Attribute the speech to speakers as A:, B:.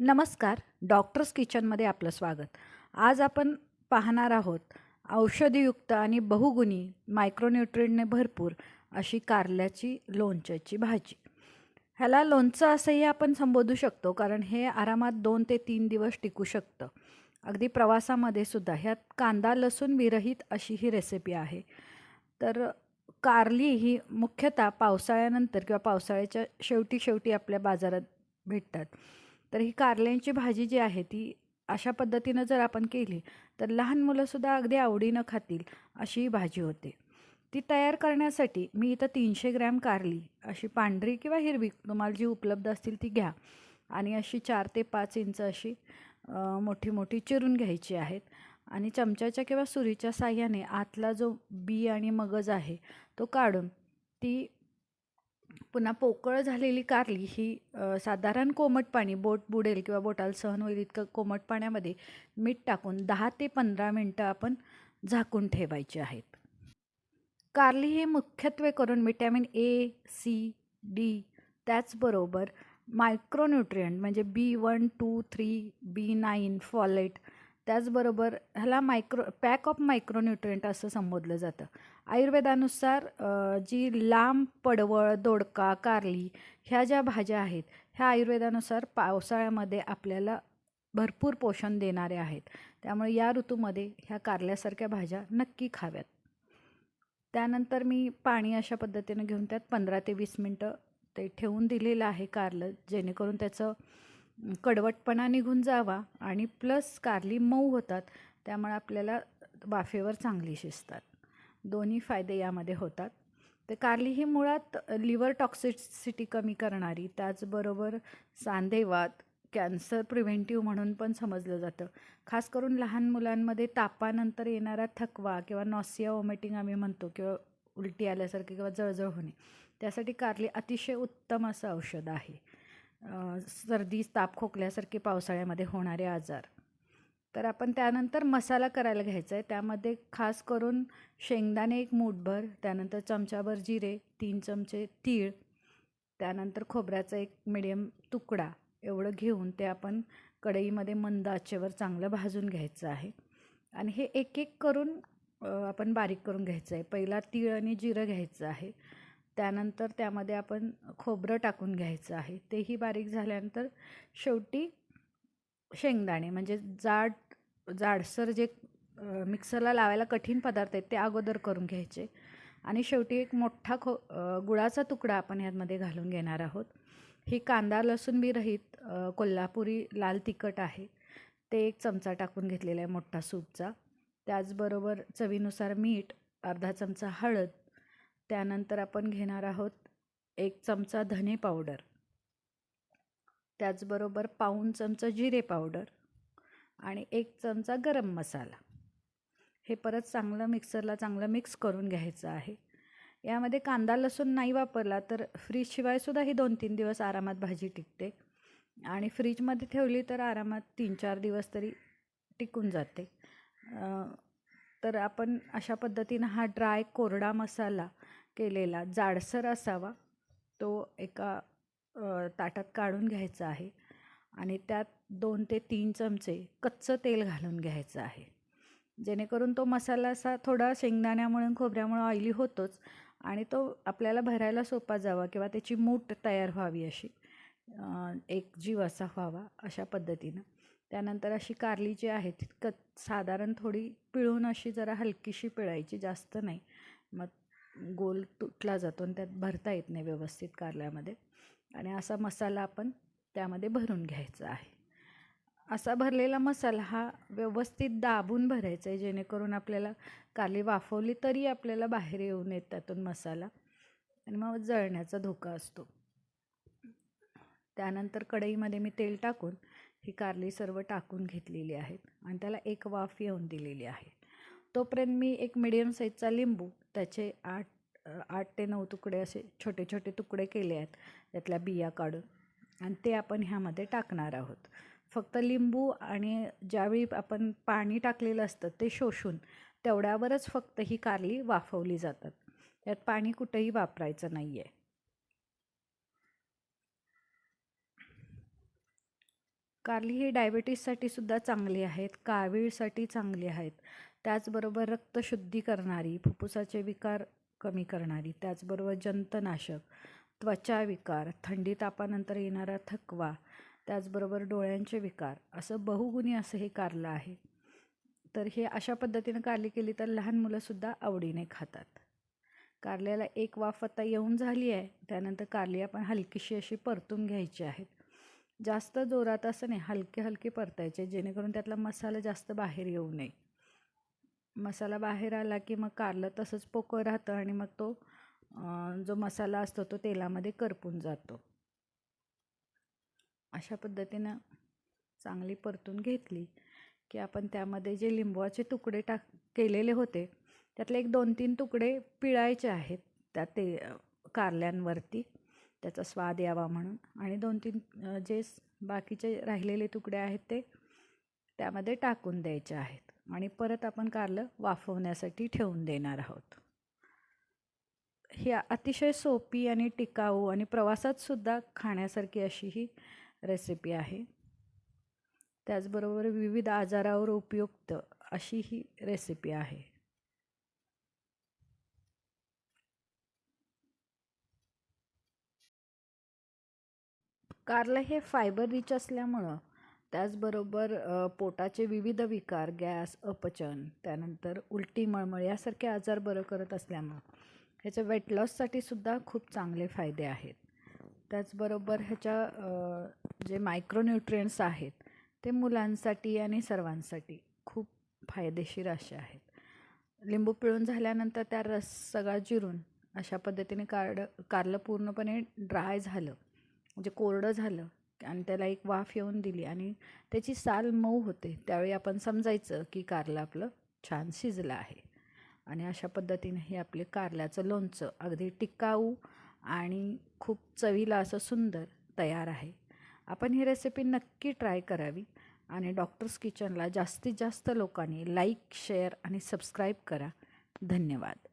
A: नमस्कार. डॉक्टर्स किचनमध्ये आपलं स्वागत. आज आपण पाहणार आहोत औषधीयुक्त आणि बहुगुणी मायक्रोन्युट्रियनने भरपूर अशी कारल्याची लोणच्याची भाजी. ह्याला लोणचं असंही आपण संबोधू शकतो कारण हे आरामात दोन ते तीन दिवस टिकू शकतं. अगदी प्रवासामध्ये सुद्धा ह्यात कांदा लसूण विरहित अशी ही रेसिपी आहे. तर कारली ही मुख्यतः पावसाळ्यानंतर किंवा पावसाळ्याच्या शेवटी शेवटी आपल्या बाजारात भेटतात. तर ही कारल्यांची भाजी जी आहे ती अशा पद्धतीनं जर आपण केली तर लहान मुलंसुद्धा अगदी आवडीनं खातील अशी ही भाजी होते. ती तयार करण्यासाठी मी इथं तीनशे ग्रॅम कारली अशी पांढरी किंवा हिरवी तुम्हाला जी उपलब्ध असतील ती घ्या. आणि अशी चार ते पाच इंच अशी मोठी मोठी चिरून घ्यायची आहेत. आणि चमच्याच्या किंवा सुरीच्या साह्याने आतला जो बी आणि मगज आहे तो काढून ती पुन्हा पोकळ झालेली कारली ही साधारण कोमट पाणी बोट बुडेल किंवा बोटाला सहन होईल इतकं कोमट पाण्यामध्ये मीठ टाकून दहा ते पंधरा मिनटं आपण झाकून ठेवायची आहेत. कारली हे मुख्यत्वे करून विटॅमिन ए सी डी त्याचबरोबर मायक्रोन्युट्रियंट म्हणजे B one two three B nine folate त्याचबरोबर ह्याला मायक्रो पॅक ऑफ मायक्रोन्युट्रियंट असं संबोधलं जातं. आयुर्वेदानुसार जी लांब पडवळ दोडका कारली ह्या ज्या भाज्या आहेत ह्या आयुर्वेदानुसार पावसाळ्यामध्ये आपल्याला भरपूर पोषण देणाऱ्या आहेत. त्यामुळे या ऋतूमध्ये ह्या कारल्यासारख्या भाज्या नक्की खाव्यात. त्यानंतर मी पाणी अशा पद्धतीनं घेऊन त्यात पंधरा ते वीस मिनटं ते ठेवून दिलेलं आहे कारलं जेणेकरून त्याचं कडवटपणा निघून जावा आणि प्लस कारली मऊ होतात त्यामुळे आपल्याला वाफेवर चांगली शिजतात. दोन्ही फायदे यामध्ये होतात. तर कारली ही मुळात लिव्हर टॉक्सिसिटी कमी करणारी त्याचबरोबर सांधेवात कॅन्सर प्रिव्हेंटिव्ह म्हणून पण समजलं जातं. खास करून लहान मुलांमध्ये तापानंतर येणारा थकवा किंवा नॉसिया वॉमिटिंग आम्ही म्हणतो किंवा उलटी आल्यासारखी किंवा जळजळ होणे त्यासाठी कारली अतिशय उत्तम असं औषध आहे. सर्दी ताप खोकल्यासारखे पावसाळ्यामध्ये होणारे आजार. तर आपण त्यानंतर मसाला करायला घ्यायचा आहे त्यामध्ये खास करून शेंगदाणे एक मूठभर त्यानंतर चमचाभर जिरे तीन चमचे तीळ त्यानंतर खोबऱ्याचा एक मिडियम तुकडा एवढं घेऊन ते आपण कढईमध्ये मंद आचेवर चांगलं भाजून घ्यायचं आहे. आणि हे एक एक करून आपण बारीक करून घ्यायचं आहे पहिला तीळ आणि जिरं घ्यायचं आहे. त्यानंतर त्यामध्ये आपण खोबरं टाकून घ्यायचं आहे. तेही बारीक झाल्यानंतर शेवटी शेंगदाणे म्हणजे जाड जाडसर जे मिक्सरला लावायला कठीण पदार्थ आहेत ते अगोदर करून घ्यायचे. आणि शेवटी एक मोठा खो गुळाचा तुकडा आपण ह्यामध्ये घालून घेणार आहोत. ही कांदा लसूण बी रहित कोल्हापुरी लाल तिखट आहे. ते एक चमचा टाकून घेतलेला आहे मोठा सूपचा. त्याचबरोबर चवीनुसार मीठ अर्धा चमचा हळद त्यानंतर आपण घेणार आहोत एक चमचा धने पावडर. त्याचबरोबर पाऊण चमचा जिरे पावडर आणि एक चमचा गरम मसाला. हे परत चांगलं मिक्सरला चांगलं मिक्स करून घ्यायचं आहे. यामध्ये कांदा लसूण नाही वापरला तर फ्रीजशिवायसुद्धा ही दोन तीन दिवस आरामात भाजी टिकते आणि फ्रीजमध्ये ठेवली तर आरामात तीन चार दिवस तरी टिकून जाते. तर आपण अशा पद्धतीनं हा ड्राय कोरडा मसाला केलेला जाडसर असावा. तो एका ताटात काढून घ्यायचा आहे आणि त्यात दोन ते तीन चमचे कच्चं तेल घालून घ्यायचं आहे. जेणेकरून तो मसाला असा थोडा शेंगदाण्यामुळे खोबऱ्यामुळे ऑइली होतोच आणि तो आपल्याला भरायला सोपा जावा किंवा त्याची मूठ तयार व्हावी अशी एक जीव असा व्हावा अशा पद्धतीनं. त्यानंतर अशी कारली जी आहे ती क साधारण थोडी पिळून अशी जरा हलकीशी पिळायची जास्त नाही. मग गोल तुटला जातो आणि त्यात भरता येत नाही व्यवस्थित कारल्यामध्ये. आणि असा मसाला आपण त्यामध्ये भरून घ्यायचा आहे. असा भरलेला मसाला हा व्यवस्थित दाबून भरायचा आहे जेणेकरून आपल्याला कारली वाफवली तरी आपल्याला बाहेर येऊ नयेत त्यातून मसाला. आणि मग जळण्याचा धोका असतो. त्यानंतर कढईमध्ये मी तेल टाकून ही कारली सर्व टाकून घेतलेली आहेत आणि त्याला एक वाफ येऊन दिलेली आहे. तोपर्यंत मी एक मिडियम साईजचा लिंबू त्याचे आठ आठ ते नऊ तुकडे असे छोटे छोटे तुकडे केले आहेत त्यातल्या बिया काढून. आणि ते आपण ह्यामध्ये टाकणार आहोत. फक्त लिंबू आणि ज्यावेळी आपण पाणी टाकलेलं असतं ते शोषून तेवढ्यावरच फक्त ही कारली वाफवली जातात. त्यात पाणी कुठंही वापरायचं नाही आहे कारली ही डायबिटीजसाठी सुद्धा चांगली आहेत कावीळसाठी चांगली आहेत. त्याचबरोबर रक्तशुद्धी करणारी फुफ्फुसाचे विकार कमी करणारी त्याचबरोबर जंतनाशक त्वचा विकार थंडी तापानंतर येणारा थकवा त्याचबरोबर डोळ्यांचे विकार असं बहुगुणी असं हे कारलं आहे. तर हे अशा पद्धतीनं कारली केली तर लहान मुलंसुद्धा आवडीने खातात. कारल्याला एक वाफ आता येऊन झाली आहे त्यानंतर कारली आपण हलकीशी अशी परतून घ्यायची आहेत. जास्त जोरात असं नाही हलके हलके परतायचे जेणेकरून त्यातला मसाला जास्त बाहेर येऊ नये. मसाला बाहेर आला की मग कारलं तसंच पोकं राहतं आणि मग तो जो मसाला असतो तो तेलामध्ये करपून जातो. अशा पद्धतीनं चांगली परतून घेतली की आपण त्यामध्ये जे लिंबवाचे तुकडे टाक केलेले होते त्यातले एक दोन तीन तुकडे पिळायचे आहेत त्या ते कारल्यांवरती. त्याचा स्वाद यावा म्हणून. आणि दोन तीन जे बाकीचे राहिलेले तुकडे आहेत ते त्यामध्ये टाकून द्यायचे आहेत. आणि परत आपण कारलं वाफवण्यासाठी ठेवून देणार आहोत. ही अतिशय सोपी आणि टिकाऊ आणि प्रवासातसुद्धा खाण्यासारखी अशी ही रेसिपी आहे. त्याचबरोबर विविध आजारावर उपयुक्त अशी ही रेसिपी आहे. कारलं हे फायबर रिच असल्यामुळं त्याचबरोबर पोटाचे विविध विकार गॅस अपचन त्यानंतर उलटी मळमळ यासारखे आजार बरं करत असल्यामुळं ह्याच्या वेट लॉससाठी सुद्धा खूप चांगले फायदे आहेत. त्याचबरोबर ह्याच्या जे मायक्रोन्युट्रियंट्स आहेत ते मुलांसाठी आणि सर्वांसाठी खूप फायदेशीर असे आहेत. लिंबू पिळून झाल्यानंतर त्या रस सगळा जिरून अशा पद्धतीने कारड कारलं पूर्णपणे ड्राय झालं. म्हणजे कोरडं झालं आणि त्याला एक वाफ येऊन दिली आणि त्याची साल मऊ होते. त्यावेळी आपण समजायचं की कारलं आपलं छान शिजलं आहे. आणि अशा पद्धतीने हे आपले कारल्याचं लोणचं अगदी टिकाऊ आणि खूप चवीला असं सुंदर तयार आहे. आपण ही रेसिपी नक्की ट्राय करावी आणि डॉक्टर्स किचनला जास्तीत जास्त लोकांनी लाईक शेअर आणि सबस्क्राईब करा. धन्यवाद.